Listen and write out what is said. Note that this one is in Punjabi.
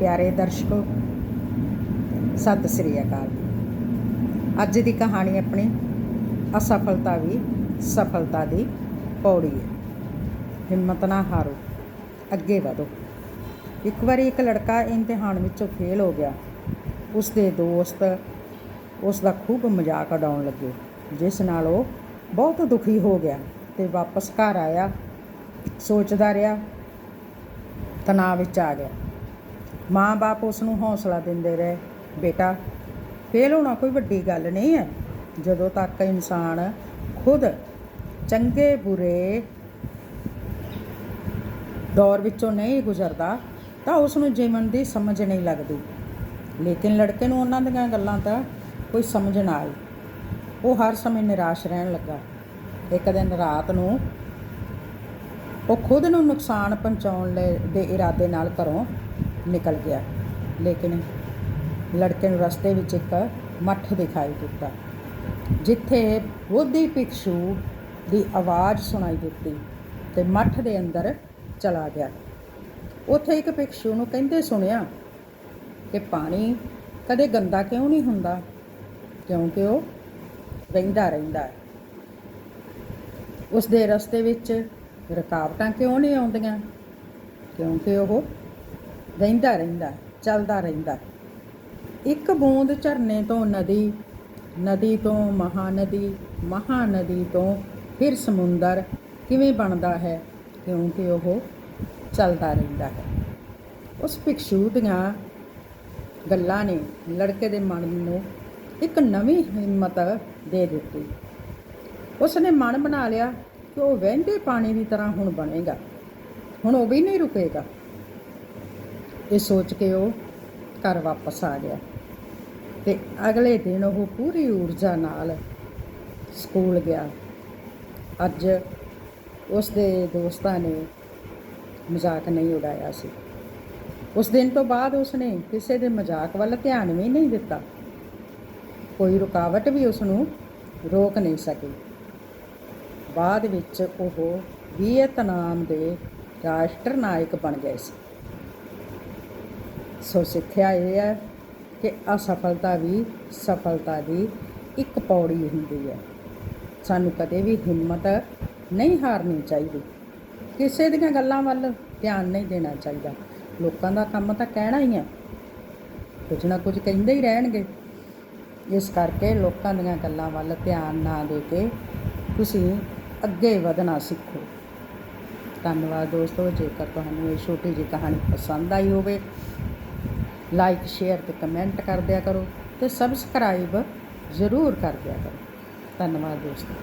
ਪਿਆਰੇ ਦਰਸ਼ਕੋ, ਸਤਿ ਸ੍ਰੀ ਅਕਾਲ। ਅੱਜ ਦੀ ਕਹਾਣੀ ਆਪਣੀ ਅਸਫਲਤਾ ਵੀ ਸਫਲਤਾ ਦੀ ਪੌੜੀ ਹੈ। ਹਿੰਮਤ ਨਾ ਹਾਰੋ, ਅੱਗੇ ਵਧੋ। ਇੱਕ ਵਾਰੀ ਇੱਕ ਲੜਕਾ ਇਮਤਿਹਾਨ ਵਿੱਚੋਂ ਫੇਲ ਹੋ ਗਿਆ। ਉਸ ਦੇ ਦੋਸਤ ਉਸ ਦਾ ਖੂਬ ਮਜ਼ਾਕ ਉਡਾਉਣ ਲੱਗੇ, ਜਿਸ ਨਾਲ ਉਹ ਬਹੁਤ ਦੁਖੀ ਹੋ ਗਿਆ ਤੇ ਵਾਪਸ ਘਰ ਆਇਆ, ਸੋਚਦਾ ਰਿਹਾ, ਤਣਾਅ ਵਿੱਚ ਆ ਗਿਆ। ਮਾਂ-ਬਾਪ ਉਸ ਨੂੰ ਹੌਸਲਾ ਦਿੰਦੇ ਰਹੇ। ਬੇਟਾ ਫੇਲ ਹੋਣਾ ਕੋਈ ਵੱਡੀ ਗੱਲ ਨਹੀਂ ਹੈ। ਜਦੋਂ ਤੱਕ ਇਨਸਾਨ ਖੁਦ ਚੰਗੇ, ਬੁਰੇ ਦੌਰ ਵਿੱਚੋਂ ਨਹੀਂ ਗੁਜ਼ਰਦਾ, ਤਾਂ ਉਸ ਨੂੰ ਜੀਵਨ ਦੀ ਸਮਝ ਨਹੀਂ ਲੱਗਦੀ। ਲੇਕਿਨ ਲੜਕੇ ਨੂੰ ਉਹਨਾਂ ਦੀਆਂ ਗੱਲਾਂ ਤਾਂ ਕੋਈ ਸਮਝ ਨਾ ਆਈ। ਉਹ ਹਰ ਸਮੇਂ ਨਿਰਾਸ਼ ਰਹਿਣ ਲੱਗਾ। ਇੱਕ ਦਿਨ ਰਾਤ ਨੂੰ ਉਹ ਖੁਦ ਨੂੰ ਨੁਕਸਾਨ ਪਹੁੰਚਾਉਣ ਲਈ ਦੇ ਇਰਾਦੇ ਨਾਲ ਘਰੋਂ ਨਿਕਲ ਗਿਆ। ਲੇਕਿਨ ਲੜਕੇ ਨੂੰ ਰਸਤੇ ਵਿੱਚ ਇੱਕ ਮੱਠ ਦਿਖਾਈ ਦਿੱਤਾ, ਜਿੱਥੇ ਬੋਧੀ ਭਿਕਸ਼ੂ ਦੀ ਆਵਾਜ਼ ਸੁਣਾਈ ਦਿੱਤੀ ਤੇ ਮੱਠ ਦੇ ਅੰਦਰ ਚਲਾ ਗਿਆ। ਉੱਥੇ ਇੱਕ ਭਿਕਸ਼ੂ ਨੂੰ ਕਹਿੰਦੇ ਸੁਣਿਆ ਕਿ ਪਾਣੀ ਕਦੇ ਗੰਦਾ ਕਿਉਂ ਨਹੀਂ ਹੁੰਦਾ? ਕਿਉਂਕਿ ਉਹ ਰਹਿੰਦਾ ਰਹਿੰਦਾ ਹੈ। ਉਸ ਦੇ ਰਸਤੇ ਵਿੱਚ ਰੁਕਾਵਟਾਂ ਕਿਉਂ ਨਹੀਂ ਆਉਂਦੀਆਂ? ਕਿਉਂਕਿ ਉਹ ਰਹਿੰਦਾ ਰਹਿੰਦਾ, ਚੱਲਦਾ ਰਹਿੰਦਾ। ਇੱਕ ਬੂੰਦ ਝਰਨੇ ਤੋਂ ਨਦੀ ਨਦੀ ਤੋਂ ਮਹਾਨਦੀ ਮਹਾਨਦੀ ਤੋਂ ਫਿਰ ਸਮੁੰਦਰ ਕਿਵੇਂ ਬਣਦਾ ਹੈ? ਕਿਉਂਕਿ ਉਹ ਚੱਲਦਾ ਰਹਿੰਦਾ ਹੈ। ਉਸ ਭਿਕਸ਼ੂ ਦੀਆਂ ਗੱਲਾਂ ਨੇ ਲੜਕੇ ਦੇ ਮਨ ਨੂੰ ਇੱਕ ਨਵੀਂ ਹਿੰਮਤ ਦੇ ਦਿੱਤੀ। ਉਸ ਨੇ ਮਨ ਬਣਾ ਲਿਆ ਕਿ ਉਹ ਵਹਿੰਦੇ ਪਾਣੀ ਦੀ ਤਰ੍ਹਾਂ ਹੁਣ ਬਣੇਗਾ। ਹੁਣ ਉਹ ਵੀ ਨਹੀਂ ਰੁਕੇਗਾ। ਇਹ ਸੋਚ ਕੇ ਉਹ ਘਰ ਵਾਪਸ ਆ ਗਿਆ। ਤੇ ਅਗਲੇ ਦਿਨ ਉਹ ਪੂਰੀ ਊਰਜਾ ਨਾਲ ਸਕੂਲ ਗਿਆ। ਅੱਜ ਉਸ ਦੇ ਦੋਸਤਾਂ ਨੇ ਮਜ਼ਾਕ ਨਹੀਂ ਉਡਾਇਆ ਸੀ। ਉਸ ਦਿਨ ਤੋਂ ਬਾਅਦ ਉਸਨੇ ਕਿਸੇ ਦੇ ਮਜ਼ਾਕ ਵੱਲ ਧਿਆਨ ਵੀ ਨਹੀਂ ਦਿੱਤਾ। ਕੋਈ ਰੁਕਾਵਟ ਵੀ ਉਸ ਨੂੰ ਰੋਕ ਨਹੀਂ ਸਕੀ। ਬਾਅਦ ਵਿੱਚ ਉਹ ਵੀਅਤਨਾਮ ਦੇ ਰਾਸ਼ਟਰ ਨਾਇਕ ਬਣ ਗਏ ਸੀ। ਸੋ ਸਿੱਖਿਆ ਇਹ ਹੈ ਕਿ ਅਸਫਲਤਾ ਵੀ ਸਫਲਤਾ ਦੀ ਇੱਕ ਪੌੜੀ ਹੁੰਦੀ ਹੈ। ਸਾਨੂੰ ਕਦੇ ਵੀ ਹਿੰਮਤ ਨਹੀਂ ਹਾਰਨੀ ਚਾਹੀਦੀ। ਕਿਸੇ ਦੀਆਂ ਗੱਲਾਂ ਵੱਲ ਧਿਆਨ ਨਹੀਂ ਦੇਣਾ ਚਾਹੀਦਾ। ਲੋਕਾਂ ਦਾ ਕੰਮ ਤਾਂ ਕਹਿਣਾ ਹੀ ਹੈ। ਕੁਝ ਨਾ ਕੁਝ ਕਹਿੰਦੇ ਹੀ ਰਹਿਣਗੇ। ਇਸ ਕਰਕੇ ਲੋਕਾਂ ਦੀਆਂ ਗੱਲਾਂ ਵੱਲ ਧਿਆਨ ਨਾ ਦੇ ਕੇ ਤੁਸੀਂ ਅੱਗੇ ਵਧਣਾ ਸਿੱਖੋ। ਧੰਨਵਾਦ ਦੋਸਤੋ, ਜੇਕਰ ਤੁਹਾਨੂੰ ਇਹ ਛੋਟੀ ਜਿਹੀ ਕਹਾਣੀ ਪਸੰਦ ਆਈ ਹੋਵੇ ਲਾਈਕ, ਸ਼ੇਅਰ ਤੇ ਕਮੈਂਟ ਕਰ ਦਿਆ ਕਰੋ ਤੇ ਸਬਸਕ੍ਰਾਈਬ ਜ਼ਰੂਰ ਕਰ ਦਿਆ ਕਰੋ। ਧੰਨਵਾਦ ਦੋਸਤੋ।